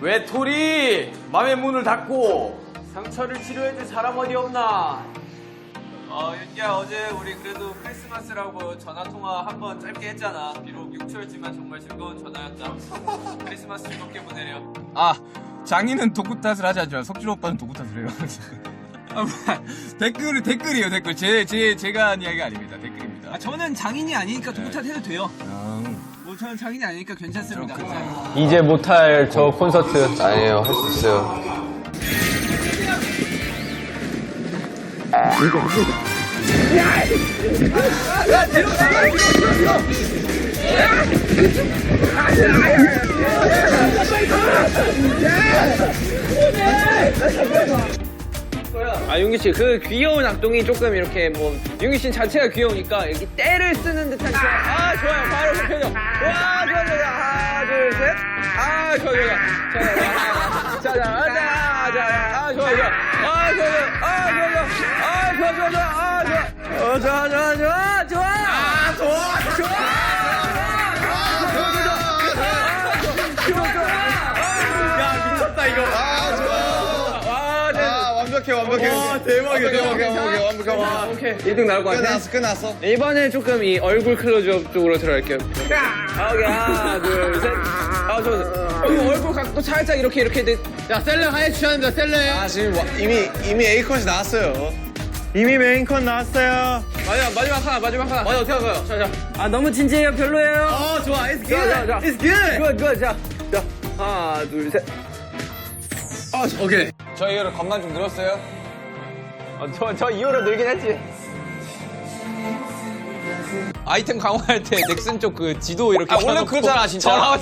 외톨이 맘의 문을 닫고 상처를 치료해줄 사람 어디 없나? 어 윤기야 어제 우리 그래도 크리스마스라고 전화통화 한 번 짧게 했잖아. 비록 6초였지만 정말 즐거운 전화였다. 크리스마스 즐겁게 보내렴. 아 장인은 독구 탓을 하지 않지만 석준 오빠는 독구 탓을 해요. 아, 뭐, 댓글이 댓글이에요 댓글. 제, 제 제가 한 이야기가 아닙니다. 댓글입니다. 아, 저는 장인이 아니니까 독구 탓 해도 돼요. 아, 뭐 저는 장인이 아니니까 괜찮습니다. 이제 못할 저 콘서트. 아니에요. 할 수 있어요 아 윤기 씨 그 귀여운 악동이 조금 이렇게 뭐 윤기 씨 자체가 귀여우니까 이렇게 때를 쓰는 듯한 그런- 아 좋아요. 바로 그 표정. 와 좋아 좋아 하나 둘셋아 좋아 좋아 좋아 자자 자자 아 좋아 좋아 아 좋아 좋아 아 좋아 좋아 아 좋아 좋아 좋아 아 좋아 어 좋아 좋아 좋아 좋아 아 좋아. 좋아 완벽해 와 대박이야 대박이야 완벽해 완벽해 완벽해 오케이 1등 나올 것 같아 끝났어 끝났어 이번에 조금 이 얼굴 클로즈업 쪽으로 들어갈게요. 아, 오케이. 하나, 둘, 셋. 아, 저, 그리고 얼굴 각도 살짝 이렇게, 이렇게. 돼. 야, 셀레 하얘 주셨는데, 셀레. 아 지금 와- 이미 이미 A컷이 나왔어요 이미 메인컨 나왔어요. 마지막, 마지막 하나, 마지막 하나. 맞아, 어떻게 할 거예요? 자, 자. 아, 너무 진지해요. 별로예요. 어, 좋아. It's good. 자, 자, 자. It's good. good, good. 자, 자. 하나, 둘, 셋. 아, 오케이. 저 이후로 겁만 좀 늘었어요? 어, 저, 저 이후로 늘긴 했지. 아이템 강화할 때 넥슨 쪽 그 지도 이렇게. 아 원래 그렇잖아 진짜 아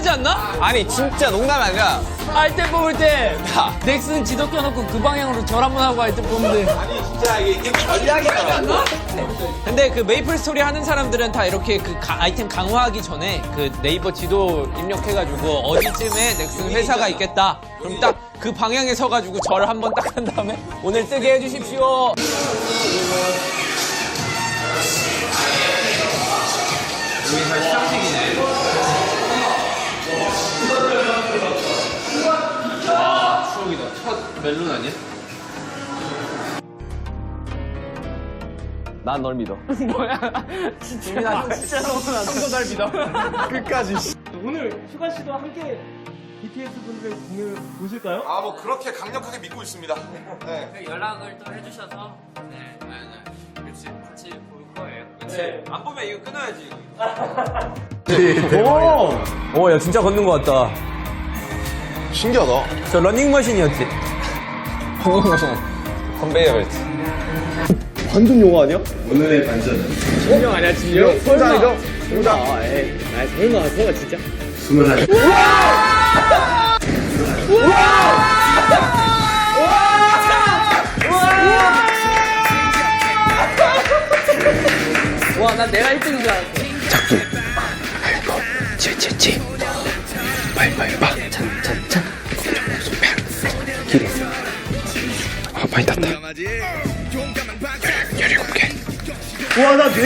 하지 않나? 아니 진짜 농담이 아니라 아이템 뽑을 때 넥슨 지도 켜놓고 그 방향으로 절 한번 하고 아이템 뽑는데. 근데 그 메이플 스토리 하는 사람들은 다 이렇게 그 가- 아이템 강화하기 전에 그 네이버 지도 입력해가지고 어디쯤에 넥슨 회사가 있겠다. 그럼 딱 그 방향에 서가지고 절 한번 딱 한 다음에 오늘 뜨게 해주십시오. 난 널 믿어. 오늘 슈가 씨도 함께 BTS 분들 공연을 보실까요? 아 뭐 그렇게 강력하게 믿고 있습니다. 네. 연락을 또 해주셔서. 네, 네, 네. 그렇지 같이 볼 거예요. 그렇지 안 보면 이거 끊어야지. 오, 야, 진짜 걷는 것 같다. 신기하다. 저 러닝머신이었지. 컨베이어 벨트 완전 용어 아니야? 진영 아니야, 진영? 통장이죠? 통장 아, 에이. 아, 설마, 설마, 진짜? 와, 난 내가 1등인 줄 알았어. 와, 나내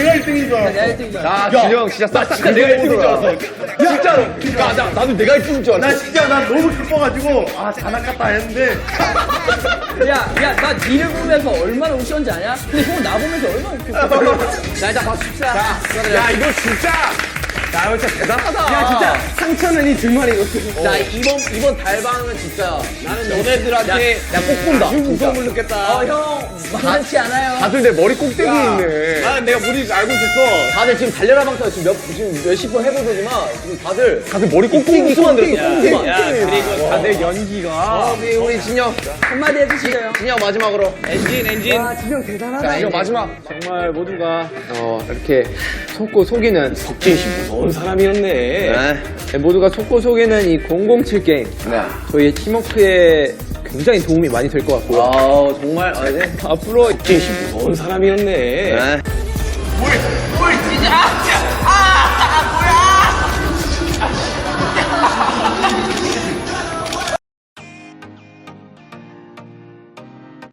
가 1등인 줄 알았어. 내가 1등인 줄 알았어. 아 진영 진짜 싹 내가 1등인 줄 알았어 진짜로 야, 나, 나도 내가 1등인 줄 알았어 나 진짜 나 너무 기뻐가지고, 아, 다 낚았다 했는데. 야, 야, 나 니를 보면서 얼마나 웃겼는지 아냐? 근데 형나 보면서 얼마나 웃겼어. 자, 일단 박수 칩시다. 야 이거 진짜 야 이거 진짜 대단하다. 야, 진짜 상처는 이 둘만이거든. 자, 이번, 이번 달방은 진짜 나는 너네들한테 야, 꼭 본다. 무서움을 느꼈다. 어, 형, 만만치 않아요. 다들 내 머리 꼭대기에 있네. 나는 내가 뭔지 알고 있었어. 다들 지금 달려라 방송 지금 몇, 지금 몇십 번 해보더니만 지금 다들 다들 머리 꼭대기 소만 들었어 꼭대기 야, 그리고 다들 연기가. 어, 우리, 우리 진영. 한마디 해주시죠. 진영 마지막으로. 엔진, 엔진. 와, 진영 대단하다. 자 이거 마지막 정말 모두가. 어, 이렇게 속고 속이는 석진 씨. 무서 운 사람이었네. 모두가 속고 속이는 이 007 게임. 저희 팀워크에 굉장히 도움이 많이 될 것 같고요. 아, 정말 아, 네. 앞으로 석진 씨 무서운 사람이었네.